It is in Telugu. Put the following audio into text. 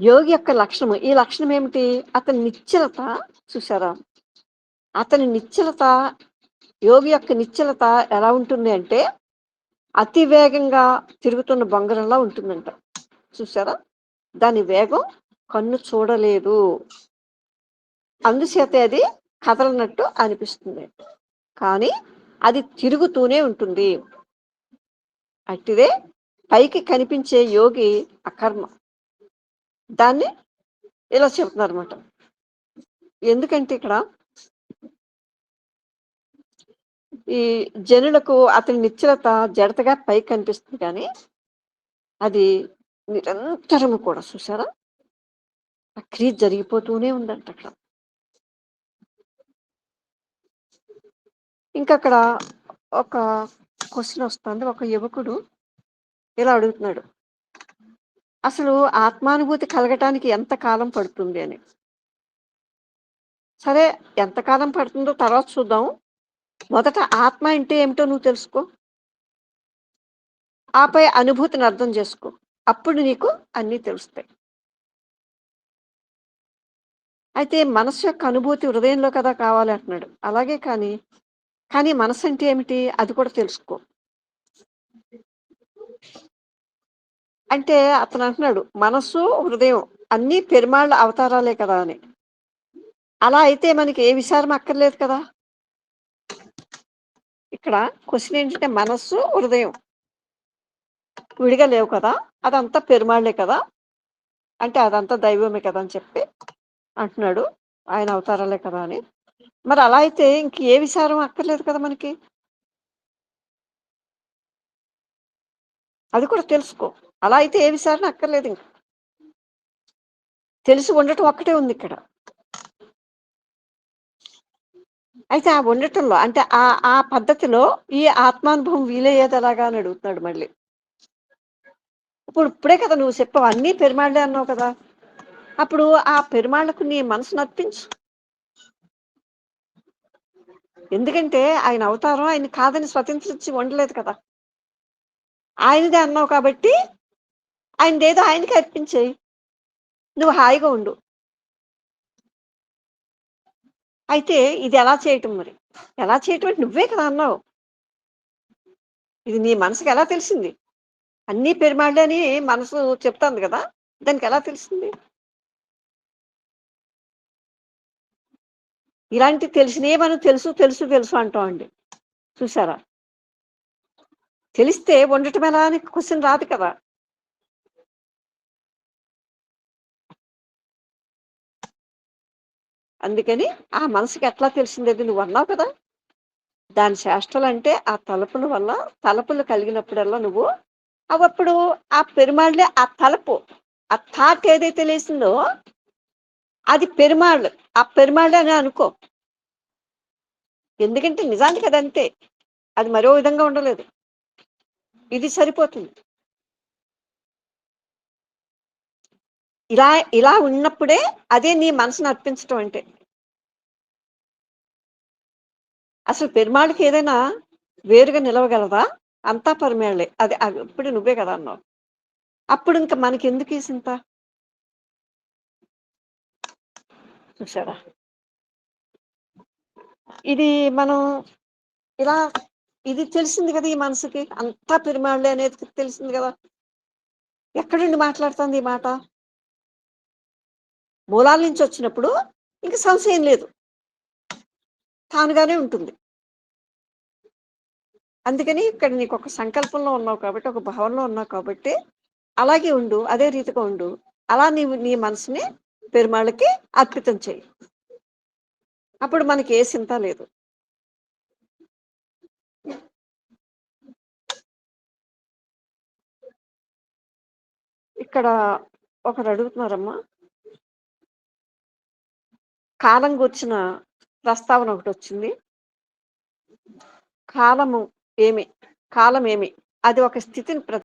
యోగి యొక్క లక్షణము. ఈ లక్షణం ఏమిటి? అతని నిశ్చలత చూసారా అతని నిశ్చలత యోగి యొక్క నిశ్చలత ఎలా ఉంటుంది అంటే అతి వేగంగా తిరుగుతున్న బొంగరంలా ఉంటుందంట. చూసారా దాని వేగం కన్ను చూడలేదు. అందుచేత అది కదలనట్టు అనిపిస్తుంది. కానీ అది తిరుగుతూనే ఉంటుంది. అట్టిదే పైకి కనిపించే యోగి అకర్మ. దాన్ని ఇలా చెప్తున్నారు అనమాట ఎందుకంటే ఇక్కడ ఈ జనులకు అతని నిశ్చలత జడతగా పై కనిపిస్తుంది కానీ అది నిరంతరము కూడా చూసారా ఆ క్రియ జరిగిపోతూనే ఉందంట అక్కడ. ఇంకా అక్కడ ఒక క్వశ్చన్ వస్తుంది. ఒక యువకుడు ఇలా అడుగుతున్నాడు. అసలు ఆత్మానుభూతి కలగటానికి ఎంత కాలం పడుతుంది అని. సరే ఎంత కాలం పడుతుందో తర్వాత చూద్దాం. మొదట ఆత్మ అంటే ఏమిటో నువ్వు తెలుసుకో. ఆపై అనుభూతిని అర్థం చేసుకో. అప్పుడు నీకు అన్నీ తెలుస్తాయి. అయితే మనసు యొక్క అనుభూతి హృదయంలో కదా కావాలి అంటున్నాడు. అలాగే కానీ కానీ మనసు అంటే ఏమిటి? అది కూడా తెలుసుకో. అంటే అతను అంటున్నాడు మనస్సు హృదయం అన్ని పెరుమాళ్ళ అవతారాలే కదా అని. అలా అయితే మనకి ఏ విచారం అక్కర్లేదు కదా? ఇక్కడ క్వశ్చన్ ఏంటంటే మనస్సు హృదయం విడిగా లేవు కదా అదంతా పెరుమాళ్ళే కదా అంటే అదంతా దైవమే కదా అని చెప్పి అంటున్నాడు ఆయన అవతారాలే కదా అని. మరి అలా అయితే ఇంక ఏ విచారం అక్కర్లేదు కదా మనకి? అది కూడా తెలుసుకో. అలా అయితే ఏ విచారణ అక్కర్లేదు ఇంకా. తెలిసి ఉండటం ఒక్కటే ఉంది ఇక్కడ. అయితే ఆ ఉండటంలో అంటే ఆ ఆ పద్ధతిలో ఈ ఆత్మానుభవం వీలయ్యేది ఎలాగా అని అడుగుతున్నాడు మళ్ళీ. ఇప్పుడు ఇప్పుడే కదా నువ్వు చెప్పావు అన్నీ పెరుమాళ్ళే అన్నావు కదా. అప్పుడు ఆ పెరుమాళ్ళకు నీ మనసు నప్పించు ఎందుకంటే ఆయన అవతారం ఆయన కాదని స్వతంత్రించి ఉండలేదు కదా. ఆయనదే అన్నావు కాబట్టి ఆయనదేదో ఆయనకి అర్పించేయి. నువ్వు హాయిగా ఉండు. అయితే ఇది ఎలా చేయటం మరి? ఎలా చేయటం అంటే నువ్వే కదా అన్నావు. ఇది నీ మనసుకి ఎలా తెలిసింది? అన్ని పెరుమాళ్ళే అని మనసు చెప్తాంది కదా దానికి ఎలా తెలిసింది? ఇలాంటి తెలిసినే మనం తెలుసు తెలుసు తెలుసు అంటాం అండి. చూసారా? తెలిస్తే వండటం ఎలా అని క్వశ్చన్ రాదు కదా. అందుకని ఆ మనసుకి ఎట్లా తెలిసింది అది నువ్వు అన్నావు కదా. దాని చేష్టలు అంటే ఆ తలుపుల వల్ల తలుపులు కలిగినప్పుడల్లా నువ్వు అవప్పుడు ఆ పెరుమాళ్ళే ఆ తలుపు ఆ థాట్ ఏదైతే లేసిందో అది పెరుమాళ్ళు ఆ పెరుమాళ్ళే అని అనుకో. ఎందుకంటే నిజానికి అది అంతే అది మరో విధంగా ఉండలేదు. ఇది సరిపోతుంది. ఇలా ఇలా ఉన్నప్పుడే అదే నీ మనసును అర్పించటం అంటే. అసలు పెరుమాళ్ళకి ఏదైనా వేరుగా నిలవగలదా? అంతా పరమేళ్ళే అది అది ఇప్పుడు నువ్వే కదా అన్నావు. అప్పుడు ఇంకా మనకి ఎందుకు ఈ చింత? చూసారా ఇది మనం ఇలా ఇది తెలిసింది కదా ఈ మనసుకి? అంతా పెరుమాళ్ళే అనేది తెలిసింది కదా? ఎక్కడుండి మాట్లాడుతుంది ఈ మాట? మూలాల నుంచి వచ్చినప్పుడు ఇంక సంశయం లేదు. తానుగానే ఉంటుంది. అందుకని ఇక్కడ నీకు ఒక సంకల్పంలో ఉన్నావు కాబట్టి ఒక భావనలో ఉన్నావు కాబట్టి అలాగే ఉండు అదే రీతిగా ఉండు. అలా నీవు నీ మనసుని పెరుమాళ్ళకి అర్పితం చేయి అప్పుడు మనకి ఏ చింత లేదు. ఇక్కడ ఒకరు అడుగుతున్నారమ్మా. కాలం గుర్చిన ప్రస్తావన ఒకటి వచ్చింది. కాలము ఏమి? కాలం ఏమి అది ఒక స్థితిని ప్ర